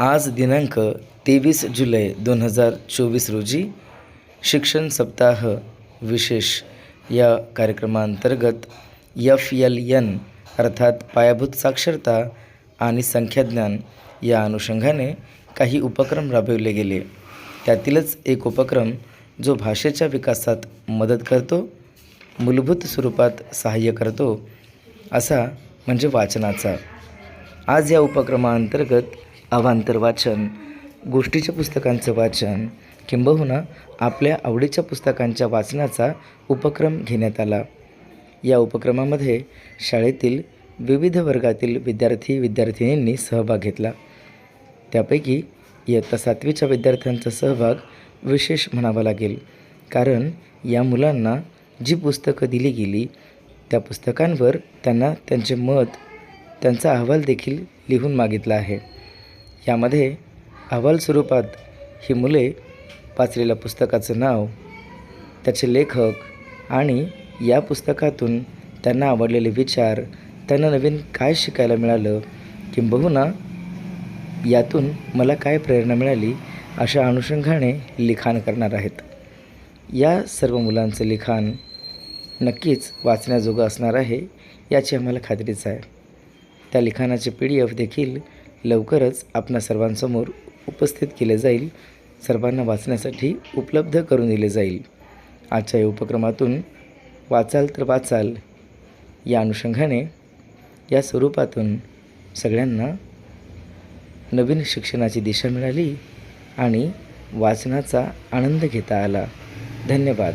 आज दिनांक तेवीस जुलै दोन हजार चोवीस रोजी शिक्षण सप्ताह विशेष या कार्यक्रमांतर्गत यफ यल यन अर्थात पायाभूत साक्षरता आणि संख्याज्ञान या अनुषंगाने काही उपक्रम राबविले गेले. त्यातीलच एक उपक्रम जो भाषेच्या विकासात मदत करतो मूलभूत स्वरूपात सहाय्य करतो असा म्हणजे वाचनाचा. आज या उपक्रमाअंतर्गत अवांतर वाचन गोष्टीच्या पुस्तकांचं वाचन किंबहुना आपल्या आवडीच्या पुस्तकांच्या वाचनाचा उपक्रम घेण्यात आला. या उपक्रमामध्ये शाळेतील विविध वर्गातील विद्यार्थी विद्यार्थिनींनी सहभाग घेतला. त्यापैकी इयत्ता सातवीच्या विद्यार्थ्यांचा सहभाग विशेष म्हणावा लागेल कारण या मुलांना जी पुस्तकं दिली गेली त्या पुस्तकांवर त्यांना त्यांचे मत त्यांचा अहवाल देखील लिहून मागितला आहे. यामध्ये अहवाल स्वरूपात ही मुले वाचलेल्या पुस्तकाचं नाव त्याचे लेखक आणि या पुस्तकातून त्यांना आवडलेले विचार त्यांना नवीन काय शिकायला मिळालं किंबहुना यातून मला काय प्रेरणा मिळाली अशा अनुषंगाने लिखाण करणार आहेत. या सर्व मुलांचं लिखाण नक्कीच वाचण्याजोगं असणार आहे याची आम्हाला खात्रीच आहे. त्या लिखाणाचे पी डी एफ देखील लवकरच आपणा सर्वांसमोर उपस्थित केले जाईल. सर्वांना वाचण्यासाठी उपलब्ध करून दिले जाईल. आजच्या या उपक्रमातून वाचाल तर वाचाल. या अनुषंगाने या स्वरूपातून सगळ्यांना नवीन शिक्षणाची दिशा मिळाली आणि वाचनाचा आनंद घेता आला. धन्यवाद.